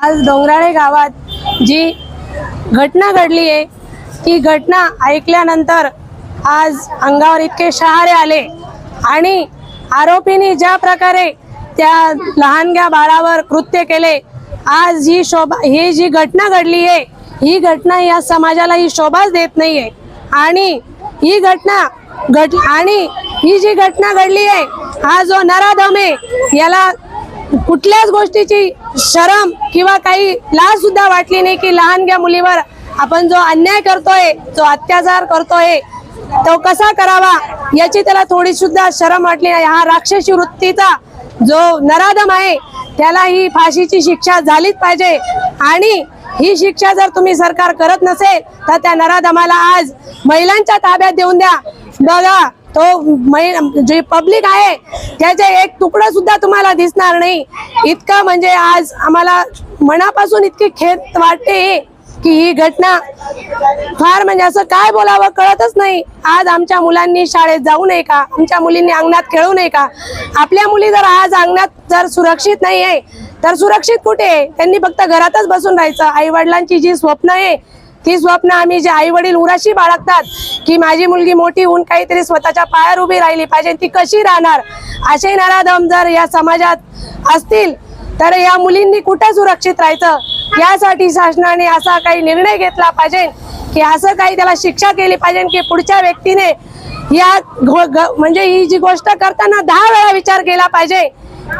आज डोंगराळे गावात जी घटना घडली आहे ती घटना ऐकल्यानंतर आज अंगावर इतके शहारे आले आणि आरोपींनी ज्या प्रकारे त्या लहानग्या बाळावर कृत्य केले आज ही शोभा ही जी घटना घडली आहे ही घटना या समाजाला ही शोभाच देत नाही आहे आणि ही घटना घट आणि ही जी घटना घडली आहे हा जो नराधम आहे याला कुठल्याच गोष्टीची शरम किंवा काही लाज सुद्धा वाटली नाही की लहानग्या मुलीवर. आपण जो अन्याय करतोय जो अत्याचार करतोय तो कसा करावा याची त्याला थोडी सुद्धा शरम वाटली नाही. हा राक्षसी वृत्तीचा जो नराधम आहे त्याला ही फाशीची शिक्षा झालीच पाहिजे. आणि ही शिक्षा जर तुम्ही सरकार करत नसेल तर त्या नराधमाला आज महिलांच्या ताब्यात देऊन द्या. बघा तो मै- जे पब्लिक आहे त्याचे एक तुकडा सुद्धा तुम्हाला दिसणार नाही. इतकं म्हणजे आज आम्हाला मनापासून इतकी खेद वाटते की ही घटना फार म्हणजे असं काय बोलावं कळतच नाही. आज आमच्या मुलांनी शाळेत जाऊ नये का? आमच्या मुलींनी अंगणात खेळू नये का? आपल्या मुली जर आज अंगणात जर सुरक्षित नाही आहे तर सुरक्षित कुठे? आहे त्यांनी फक्त घरातच बसून राहायचं. आई वडिलांची जी स्वप्न आहे ती स्वप्न आम्ही जे आई वडील उराशी बाळगतात की माझी मुलगी मोठी होऊन काहीतरी स्वतःच्या पायावर उभी राहिली पाहिजे ती कशी राहणार? असे नराधम जर या समाजात असतील तर या मुलींनी कुठं सुरक्षित राहायचं? यासाठी शासनाने असा काही निर्णय घेतला पाहिजे की असं काही त्याला शिक्षा केली पाहिजे की पुढच्या व्यक्तीने या घो- म्हणजे ही जी गोष्ट करताना दहा वेळा विचार केला पाहिजे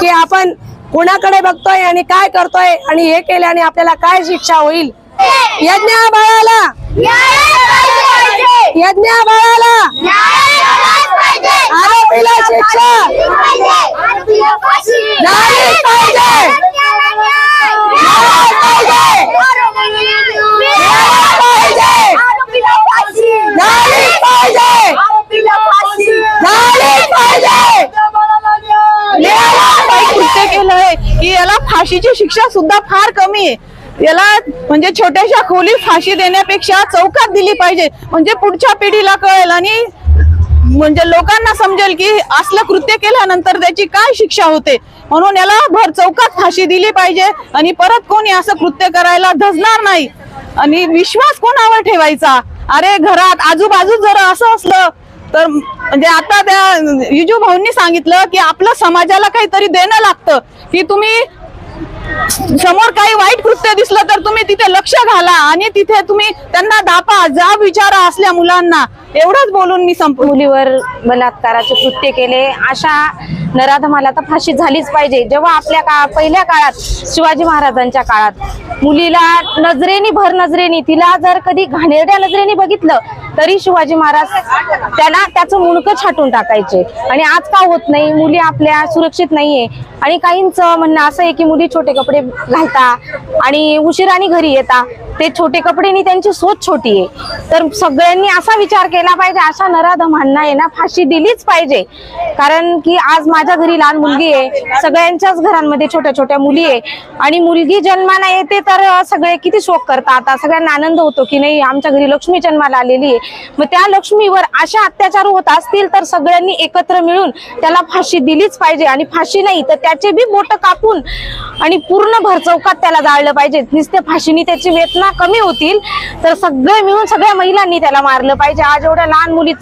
की आपण कोणाकडे बघतोय आणि काय करतोय आणि हे केल्याने आपल्याला काय शिक्षा होईल? यज्ञ बाळाला. यज्ञ बाळाला. आरोपीला शिक्षा. झालीच पाहिजे. की याला फाशीची शिक्षा सुद्धा फार कमी आहे. याला म्हणजे छोट्याशा खोलीत फाशी देण्यापेक्षा चौकात दिली पाहिजे. म्हणजे पुढच्या पिढीला कळेल आणि म्हणजे लोकांना समजेल की असलं कृत्य केल्यानंतर त्याची काय शिक्षा होते. म्हणून याला भर चौकात फाशी दिली पाहिजे आणि परत कोणी असं कृत्य करायला धजणार नाही. आणि विश्वास कोणावर ठेवायचा? अरे घरात आजूबाजू जर असं असलं तर म्हणजे आता त्या युजू भाऊंनी सांगितलं की आपलं समाजाला काहीतरी देणं लागतं. की तुम्ही समोर काही वाईट कृत्य दिसलं तर तुम्ही तिथे लक्ष घाला आणि तिथे तुम्ही त्यांना दापा जाब विचारा असल्या मुलांना. एवढंच बोलून मी संप मुलीवर बलात्काराचे कृत्य केले. अशा नराधमाला तर फाशी झालीच पाहिजे. जेव्हा आपल्या का पहिल्या काळात शिवाजी महाराजांच्या काळात मुलीला नजरेनी भर नजरेनी तिला जर कधी घाणेरड्या नजरेने बघितलं तरी शिवाजी महाराज त्याला त्याचं मुणकं छाटून टाकायचे. आणि आज का होत नाही? मुली आपल्या सुरक्षित नाहीये. आणि काहींचं म्हणणं असं आहे की मुली छोटे कपडे घालता आणि उशिराने घरी येता. ते छोटे कपडेनी त्यांची सोच छोटी आहे. तर सगळ्यांनी असा विचार केला पाहिजे अशा नराधमांना आहे ना फाशी दिलीच पाहिजे. कारण की आज माझ्या घरी लहान मुलगी आहे सगळ्यांच्याच घरांमध्ये छोट्या छोट्या मुली आहे. आणि मुलगी जन्माला येते तर सगळे किती शोक करतात. आता सगळ्यांना आनंद होतो की नाही आमच्या घरी लक्ष्मी जन्माला आलेली आहे. मग त्या लक्ष्मीवर अशा अत्याचार होत असतील तर सगळ्यांनी एकत्र मिळून त्याला फाशी दिलीच पाहिजे. आणि फाशी नाही तर त्याचे बी बोट कापून आणि पूर्ण भरचौकात त्याला जाळलं पाहिजे. नुसते फाशीने त्याची महिला कमी होतील तर सगळे मिळून सगळ्या महिलांनी त्याला मारलं पाहिजे. आज एवढ्या लहान मुली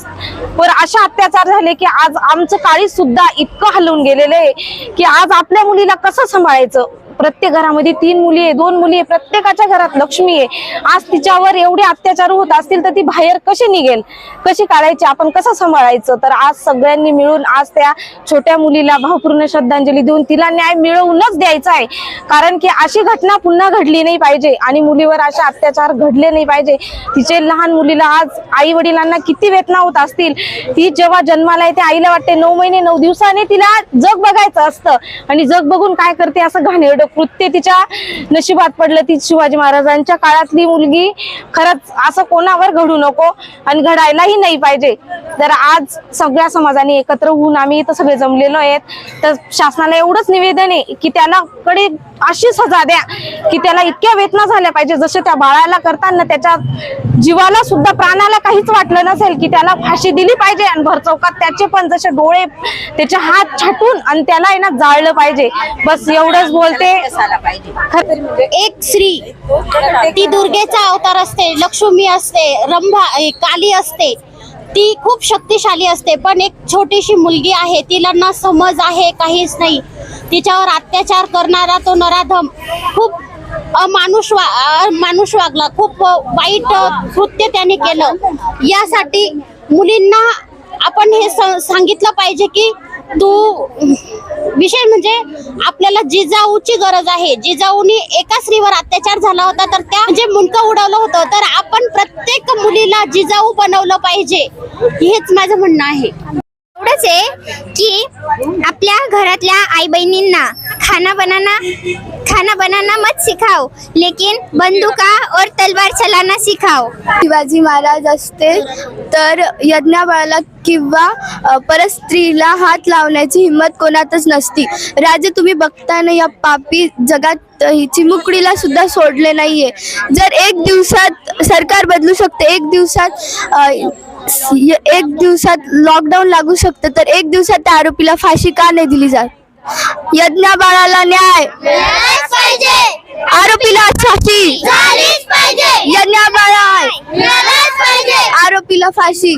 वर अशा अत्याचार झाले की आज आमचं काळी सुद्धा इतकं हलवून गेलेलं आहे की आज आपल्या मुलीला कसं सांभाळायचं? प्रत्येक घरामध्ये तीन मुली आहे दोन मुली आहे प्रत्येकाच्या घरात लक्ष्मी आहे. आज तिच्यावर एवढे अत्याचार होत असतील तर ती बाहेर कशी निघेल? कशी काढायची? आपण कसं सांभाळायचं? तर आज सगळ्यांनी मिळून आज त्या छोट्या मुलीला भावपूर्ण श्रद्धांजली देऊन तिला न्याय मिळवूनच द्यायचा आहे. कारण की अशी घटना पुन्हा घडली नाही पाहिजे आणि मुलीवर असे अत्याचार घडले नाही पाहिजे. तिचे लहान मुलीला आज आई वडिलांना किती वेदना होत असतील? ती जेव्हा जन्माला येते आईला वाटते नऊ महिने नऊ दिवसाने तिला जग बघायचं असतं. आणि जग बघून काय करते असं घाणेरडं कृत्य तिच्या नशिबात पडलं ती शिवाजी महाराजांच्या काळातली मुलगी. खरंच असं कोणावर घडू नको आणि घडायलाही नाही पाहिजे. तर आज सगळ्या समाजाने एकत्र होऊन आम्ही इथं सगळे जमलेलो आहेत. तर शासनाला एवढंच निवेदन आहे की त्याला कडे अशी सजा द्या की त्याला इतक्या वेदना झाल्या पाहिजे. जसे त्या बाळाला करताना त्याच्या जीवाला सुद्धा प्राणाला काहीच वाटलं नसेल की त्याला फाशी दिली पाहिजे आणि भर चौकात त्याचे पण जसे डोळे त्याचे हात छाटून आणि त्याला आहे ना जाळलं पाहिजे. बस एवढंच बोलते. एक स्त्री ती दुर्गेचा अवतार असते लक्ष्मी असते रंभा काली असते. ती खूप शक्तिशाली असते पण एक छोटीशी मुलगी आहे तिला ना समज आहे काहीच नाही. तिच्यावर अत्याचार करणारा तो नराधम खूप अमानुष वा माणूस वागला खूप वाईट कृत्य त्याने केलं. यासाठी मुलींना आपण हे स- सांगितलं पाहिजे की तू विषय म्हणजे आपल्याला जिजाऊची गरज आहे. जिजाऊनी एका स्त्रीवर अत्याचार झाला होता तर त्या म्हणजे मुंडकं उडवलं होतं तर आपण प्रत्येक मुलीला जिजाऊ बनवलं पाहिजे. हेच माझं म्हणणं आहे. एवढंच आहे की आपल्या घरातल्या आई बहिणींना खाना बनाना खाना बनाना मत सिखाओ लेकिन बंदुका और तलवार चलाना सिखाओ। शिवाजी महाराज असते तर यज्ञाबाळाला किंवा परस्त्रीला परत स्त्रीला हात लावण्याची हिंमत कोणातच नसती. राजे तुम्ही बघताना या पापी जगात ही चिमुकडीला सुद्धा सोडले नाहीये. जर एक दिवसात सरकार बदलू शकते एक दिवसात य- एक दिवसात लॉकडाऊन लागू शकतं तर एक दिवसात त्या आरोपीला फाशी का नाही दिली जात? यज्ञाबाळाला न्याय. पाहिजे. आरोपीला फाशी. पाहिजे. यज्ञाबाळा. आरोपीला फाशी.